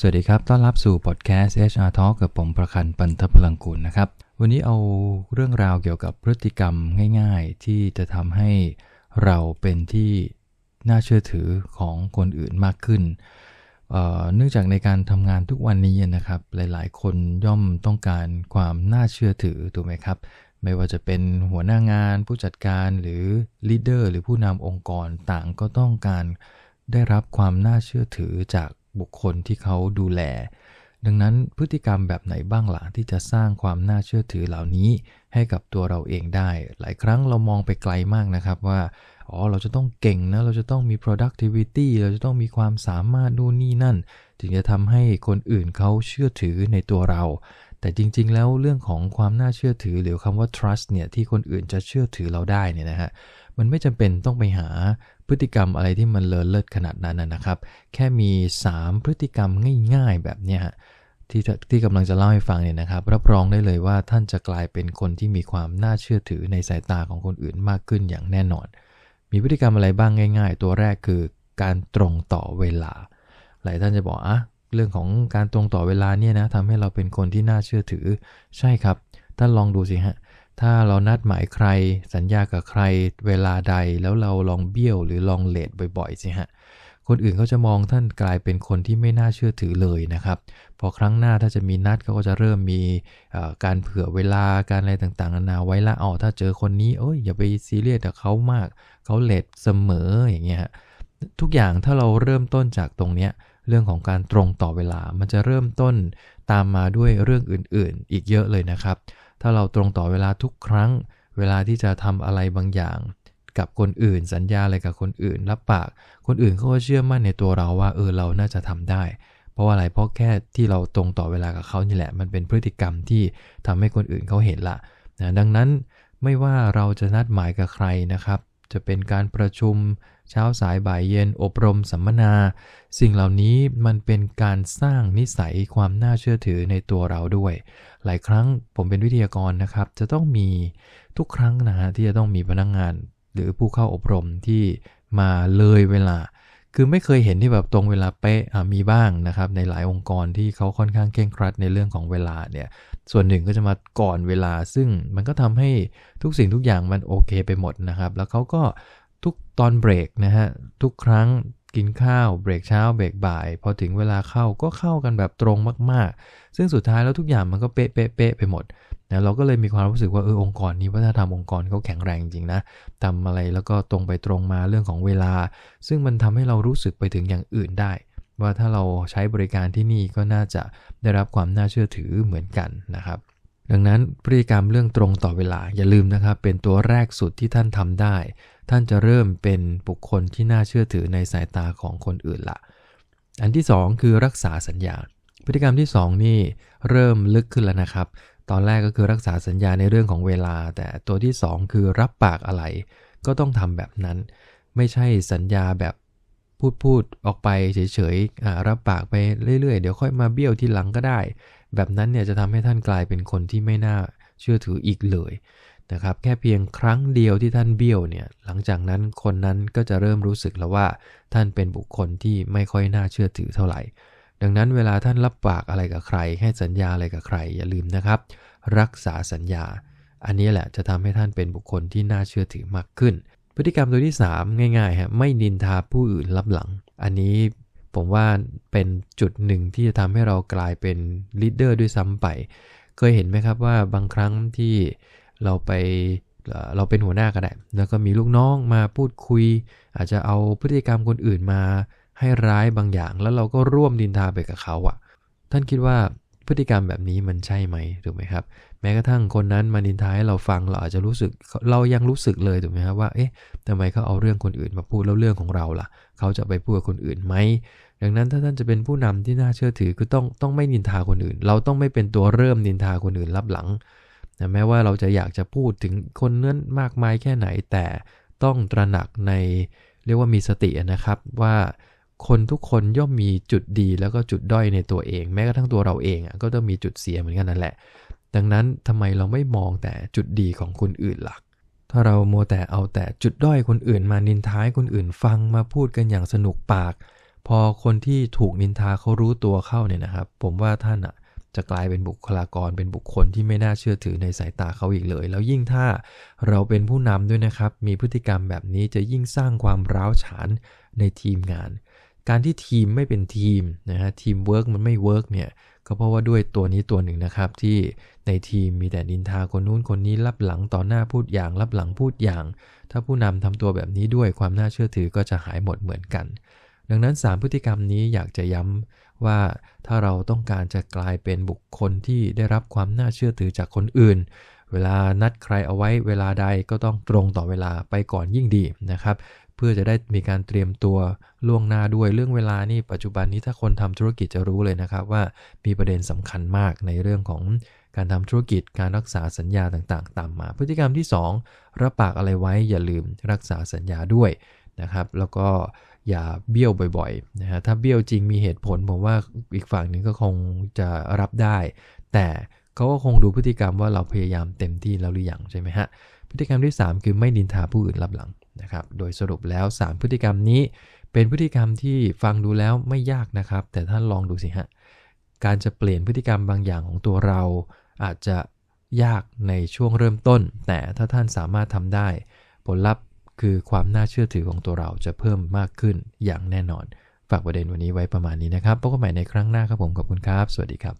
สวัสดีครับ ต้อนรับสู่พอดแคสต์ HR Talk กับผมประคันปันทพลังกุลนะครับ วันนี้เอาเรื่องราวเกี่ยวกับพฤติกรรมง่ายๆ ที่จะทำให้เราเป็นที่น่าเชื่อถือของคนอื่นมากขึ้นเเนื่องจากในการทำงานทุกวันนี้นะครับ หลายๆ คนย่อมต้องการความน่าเชื่อถือถูกไหมครับ ไม่ว่าจะเป็นหัวหน้างาน ผู้จัดการหรือลีดเดอร์หรือผู้นำองค์กรต่างก็ต้องการได้รับความน่าเชื่อถือจาก บุคคลที่เขาดูแล ดังนั้นพฤติกรรมแบบไหนบ้างหละที่จะสร้างความน่าเชื่อถือเหล่านี้ให้กับตัวเราเองได้ หลายครั้งเรามองไปไกลมากนะครับว่าอ๋อเราจะต้องเก่งนะเราจะต้องมี productivity เราจะต้องมีความสามารถนู่นนี่นั่น ถึงจะทำให้คนอื่นเขาเชื่อถือในตัวเรา แต่จริงๆ แล้วเรื่องของความน่าเชื่อถือหรือคำว่า trust เนี่ยที่คนอื่นจะเชื่อถือเราได้เนี่ยนะฮะมันไม่จำเป็นต้องไปหา พฤติกรรมอะไรที่มันเลอเลิศขนาดนั้นนะครับ แค่มี 3 พฤติกรรมง่าย ๆ แบบนี้ที่ที่กำลังจะเล่าให้ฟังเนี่ยนะครับ รับรองได้เลยว่าท่านจะกลายเป็นคนที่มีความน่าเชื่อถือในสายตาของคนอื่นมากขึ้นอย่างแน่นอน มีพฤติกรรมอะไรบ้างง่าย ๆ ตัวแรกคือการตรงต่อเวลา หลายท่านจะบอกอะเรื่องของการตรงต่อเวลาเนี่ยนะทำให้เราเป็นคนที่น่าเชื่อถือ ใช่ครับ ท่านลองดูสิฮะ ถ้าเรานัดหมายใคร สัญญากับใครเวลาใดแล้วเราลองเบี้ยวหรือลองเลทบ่อยๆสิฮะคนอื่นเขาจะมองท่านกลายเป็นคนที่ไม่น่าเชื่อถือเลยนะครับ พอครั้งหน้าถ้าจะมีนัดเขาก็จะเริ่มมีการเผื่อเวลาการอะไรต่างๆนานาไว้ละอ๋อถ้าเจอคนนี้เอ้ยอย่าไปซีเรียสกับเขามากเขาเลทเสมออย่างเงี้ยทุกอย่างถ้าเราเริ่มต้นจากตรงเนี้ยเรื่องของการตรงต่อเวลามันจะเริ่มต้นตามมาด้วยเรื่องอื่นๆ อีกเยอะเลยนะครับ ถ้าเราตรงต่อเวลาทุกครั้ง เวลาที่จะทำอะไรบางอย่าง กับคนอื่น สัญญาอะไรกับคนอื่น รับปาก คนอื่นเขาก็เชื่อมั่นในตัวเราว่าเออเราน่าจะทำได้ เพราะว่าอะไรเพราะแค่ที่เราตรงต่อเวลากับเขานี่แหละ มันเป็นพฤติกรรมที่ทำให้คนอื่นเขาเห็นละนะดังนั้นไม่ว่าเราจะนัดหมายกับใครนะครับ จะเป็นการประชุม เช้าสายบ่ายเย็นอบรมสัมมนา สิ่งเหล่านี้มันเป็นการสร้างนิสัยความน่าเชื่อถือในตัวเราด้วย หลายครั้งผมเป็นวิทยากรนะครับ จะต้องมีทุกครั้งนะฮะที่จะต้องมีพนักงงาน หรือผู้เข้าอบรมที่มาเลยเวลา คือไม่เคยเห็นที่แบบตรงเวลาเป๊ะมีบ้างนะครับ ในหลายองค์กรที่เขาค่อนข้างเคร่งครัดในเรื่องของเวลาเนี่ยส่วนหนึ่งก็จะมาก่อนเวลา ซึ่งมันก็ทำให้ทุกสิ่งทุกอย่างมันโอเคไปหมดนะครับ แล้วเขาก็ ทุกตอนเบรกนะฮะทุกครั้งกินข้าวเบรกเช้าเบรกบ่าย พอถึงเวลาเข้าก็เข้ากันแบบตรงมากๆ ซึ่งสุดท้ายแล้วทุกอย่างมันก็เป๊ะเป๊ะเป๊ะไปหมดนะเราก็เลยมีความรู้สึกว่าเออองค์กรนี้วัฒนธรรมองค์กรเขาแข็งแรงจริงนะทำอะไรแล้วก็ตรงไปตรงมาเรื่องของเวลา ซึ่งมันทำให้เรารู้สึกไปถึงอย่างอื่นได้ ว่าถ้าเราใช้บริการที่นี่ก็น่าจะได้รับความน่าเชื่อถือเหมือนกันนะครับดังนั้นพฤติกรรมเรื่องตรงต่อเวลาอย่าลืมนะครับเป็นตัวแรกสุดที่ท่านทำได้ ท่านจะเริ่มเป็นบุคคลที่น่าเชื่อถือในสายตาของคนอื่นละ อันที่ 2 คือรักษาสัญญา พฤติกรรมที่ 2 นี่เริ่มลึกขึ้นแล้วนะครับ ตอนแรกก็คือรักษาสัญญาในเรื่องของเวลา แต่ตัวที่ 2 คือรับปากอะไร ก็ต้องทำแบบนั้น ไม่ใช่สัญญาแบบพูดพูดออกไปเฉยๆรับปากไปเรื่อยๆ เดี๋ยวค่อยมาเบี้ยวทีหลังก็ได้ แบบนั้นเนี่ยจะทำให้ท่านกลายเป็นคนที่ไม่น่าเชื่อถืออีกเลย นะครับแค่เพียงครั้งเดียวที่ท่านเบี้ยวเนี่ยหลังจากนั้นคนนั้นก็จะเริ่มรู้สึกแล้วว่า ท่านเป็นบุคคลที่ไม่ค่อยน่าเชื่อถือเท่าไหร่ ดังนั้นเวลาท่านรับปากอะไรกับใคร ให้สัญญาอะไรกับใครอย่าลืมนะครับ รักษาสัญญา อันนี้แหละจะทำให้ท่านเป็นบุคคลที่น่าเชื่อถือมากขึ้น พฤติกรรมตัวที่ 3 ง่ายๆฮะไม่นินทาผู้อื่นลับหลัง อันนี้ผมว่าเป็นจุดหนึ่งที่จะทำให้เรากลายเป็นลีดเดอร์ด้วยซ้ำไป เคยเห็นไหมครับว่าบางครั้งที่ เราไปเราเป็นหัวหน้าก็ได้ แล้วก็มีลูกน้องมาพูดคุย อาจจะเอาพฤติกรรมคนอื่นมาให้ร้ายบางอย่าง แล้วเราก็ร่วมดินทาไปกับเขาอะ่ะ ท่านคิดว่าพฤติกรรมแบบนี้มันใช่ไหมถูกไหมครับ แม้กระทั่งคนนั้นมาดินทาให้เราฟังเราอาจจะรู้สึกเรายังรู้สึกเลยถูกไหมครับว่าเอ๊ะทำไมเขาเอาเรื่องคนอื่นมาพูดแล้วเรื่องของเราล่ะ เขาจะไปพูดกับคนอื่นไหมดังนั้นถ้าท่านจะเป็นผู้นำที่น่าเชื่อถือคือต้องต้องไม่นินทาคนอื่น เราต้องไม่เป็นตัวเริ่มนินทาคนอื่นรับหลัง นะแม้ว่าเราจะอยากจะพูดถึงคนนั้นมากมายแค่ไหน แต่ต้องตระหนักในเรียกว่ามีสตินะครับว่าคนทุกคนย่อมมีจุดดีแล้วก็จุดด้อยในตัวเอง แม้กระทั่งตัวเราเองก็ต้องมีจุดเสียเหมือนกันนั่นแหละ ดังนั้นทำไมเราไม่มองแต่จุดดีของคนอื่นหลัก ถ้าเราโมแต่เอาแต่จุดด้อยคนอื่นมานินท้ายคนอื่นฟังมาพูดกันอย่างสนุกปาก พอคนที่ถูกนินทาเขารู้ตัวเข้าเนี่ยนะครับ ผมว่าท่านอะ จะกลายเป็นบุคลากรเป็นบุคคลที่ไม่น่าเชื่อถือในสายตาเขาอีกเลย แล้วยิ่งถ้าเราเป็นผู้นำด้วยนะครับ มีพฤติกรรมแบบนี้จะยิ่งสร้างความร้าวฉานในทีมงาน การที่ทีมไม่เป็นทีมนะฮะทีมเวิร์กมันไม่เวิร์กเนี่ยก็เพราะว่าด้วยตัวนี้ตัวหนึ่งนะครับ ที่ในทีมมีแต่ดินทาคนนู้นคนนี้รับหลังต่อหน้าพูดอย่างรับหลังพูดอย่าง ถ้าผู้นำทำตัวแบบนี้ด้วยความน่าเชื่อถือก็จะหายหมดเหมือนกัน ดังนั้น 3 พฤติกรรมนี้อยากจะย้ำ ว่าถ้าเราต้องการจะกลายเป็นบุคคลที่ได้รับความน่าเชื่อถือจากคนอื่น เวลานัดใครเอาไว้เวลาใดก็ต้องตรงต่อเวลาไปก่อนยิ่งดีนะครับ เพื่อจะได้มีการเตรียมตัวล่วงหน้าด้วยเรื่องเวลานี่ปัจจุบันนี้ถ้าคนทำธุรกิจจะรู้เลยนะครับว่ามีประเด็นสำคัญมากในเรื่องของการทำธุรกิจการรักษาสัญญาต่างๆ ตามมา พฤติกรรมที่ 2 รับปากอะไรไว้อย่าลืมรักษาสัญญาด้วยนะครับ แล้วก็ อย่าเบี้ยวบ่อยๆนะฮะถ้าเบี้ยวจริงมีเหตุผลผมว่าอีกฝั่งหนึ่งก็คงจะรับได้ แต่เขาก็คงดูพฤติกรรมว่าเราพยายามเต็มที่แล้วหรือยังใช่ไหมฮะพฤติกรรมที่ 3 คือไม่นินทาผู้อื่นรับหลังนะครับโดยสรุปแล้ว 3 พฤติกรรมนี้เป็นพฤติกรรมที่ฟังดูแล้วไม่ยากนะครับ แต่ท่านลองดูสิฮะการจะเปลี่ยนพฤติกรรมบางอย่างของตัวเรา อาจจะยากในช่วงเริ่มต้น แต่ถ้าท่านสามารถทำได้ ผลลัพธ์ คือความน่าเชื่อถือของตัวเราจะเพิ่มมากขึ้นอย่างแน่นอน ฝากประเด็นวันนี้ไว้ประมาณนี้นะครับพบกันใหม่ในครั้งหน้าครับผมขอบคุณครับ สวัสดีครับ